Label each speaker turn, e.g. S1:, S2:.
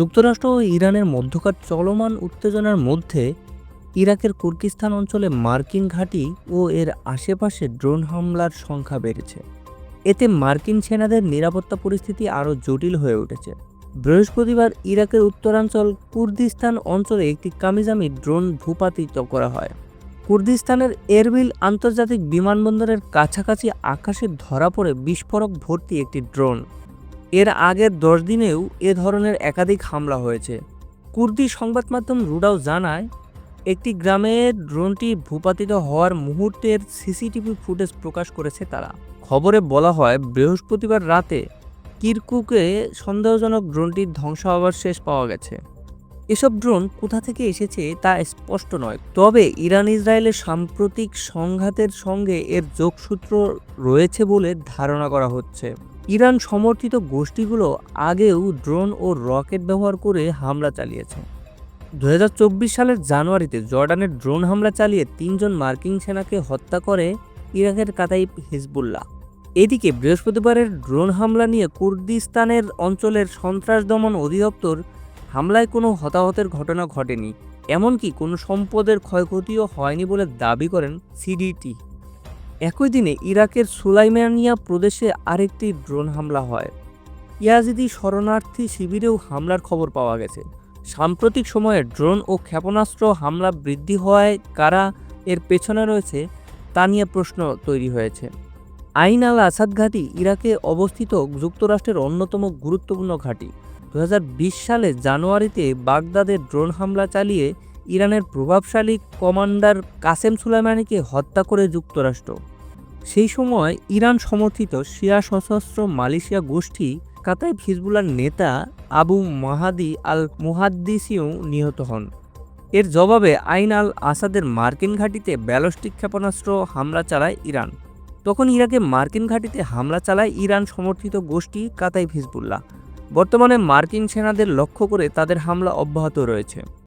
S1: যুক্তরাষ্ট্র ও ইরানের মধ্যকার চলমান উত্তেজনার মধ্যে ইরাকের কুর্কিস্তান অঞ্চলে মার্কিন ঘাঁটি ও এর আশেপাশে ড্রোন হামলার সংখ্যা বেড়েছে। এতে মার্কিন সেনাদের নিরাপত্তা পরিস্থিতি আরও জটিল হয়ে উঠেছে। বৃহস্পতিবার ইরাকের উত্তরাঞ্চল কুর্দিস্তান অঞ্চলে একটি কামিজামি ড্রোন ভূপাতিত করা হয়। কুর্দিস্তানের এরবিল আন্তর্জাতিক বিমানবন্দরের কাছাকাছি আকাশে ধরা পড়ে বিস্ফোরক ভর্তি একটি ড্রোন। এর আগের দশ দিনেও এ ধরনের একাধিক হামলা হয়েছে। কুর্দি সংবাদ মাধ্যম রুডাও জানায়, একটি গ্রামে ড্রোনটি ভূপাতিত হওয়ার মুহূর্তের সিসিটিভি ফুটেজ প্রকাশ করেছে তারা। খবরে বলা হয়, বৃহস্পতিবার রাতে কিরকুকে সন্দেহজনক ড্রোনটির ধ্বংস ধ্বংসাবশেষ পাওয়া গেছে। এসব ড্রোন কোথা থেকে এসেছে তা স্পষ্ট নয়, তবে ইরান ইসরায়েলের সাম্প্রতিক সংঘাতের সঙ্গে এর যোগসূত্র রয়েছে বলে ধারণা করা হচ্ছে। ইরান সমর্থিত গোষ্ঠীগুলো আগেও ড্রোন ও রকেট ব্যবহার করে হামলা চালিয়েছে। দু হাজার চব্বিশ সালের জানুয়ারিতে জর্ডানের ড্রোন হামলা চালিয়ে তিনজন মার্কিন সেনাকে হত্যা করে ইরাকের কাতাই হিজবুল্লাহ। এদিকে বৃহস্পতিবারের ড্রোন হামলা নিয়ে কুর্দিস্তানের অঞ্চলের সন্ত্রাস দমন অধিদপ্তর হামলায় কোনো হতাহতের ঘটনা ঘটেনি, এমনকি কোনো সম্পদের ক্ষয়ক্ষতিও হয়নি বলে দাবি করেন সিডিটি। একই দিনে ইরাকের সুলাইমানিয়া প্রদেশে আরেকটি ড্রোন হামলা হয়। ইয়াজিদি শরণার্থী শিবিরেও হামলার খবর পাওয়া গেছে। সাম্প্রতিক সময়ে ড্রোন ও ক্ষেপণাস্ত্র হামলা বৃদ্ধি হওয়ায় কারা এর পেছনে রয়েছে, তা নিয়ে প্রশ্ন তৈরি হয়েছে। আইন আল আসাদ ঘাঁটি ইরাকে অবস্থিত যুক্তরাষ্ট্রের অন্যতম গুরুত্বপূর্ণ ঘাঁটি। দু হাজার বিশ সালে জানুয়ারিতে বাগদাদে ড্রোন হামলা চালিয়ে ইরানের প্রভাবশালী কমান্ডার কাসেম সুলাইমানিকে হত্যা করে যুক্তরাষ্ট্র। সেই সময় ইরান সমর্থিত শিয়া সশস্ত্র মালয়েশিয়া গোষ্ঠী কাতাই হিজবুলার নেতা আবু মাহাদি আল মুহাদ্দিসিও নিহত হন। এর জবাবে আইন আল আসাদের মার্কিন ঘাঁটিতে ব্যালস্টিক ক্ষেপণাস্ত্র হামলা চালায় ইরান। তখন ইরাকে মার্কিন ঘাঁটিতে হামলা চালায় ইরান সমর্থিত গোষ্ঠী কাতাই হিজবুল্লাহ। বর্তমানে মার্কিন সেনাদের লক্ষ্য করে তাদের হামলা অব্যাহত রয়েছে।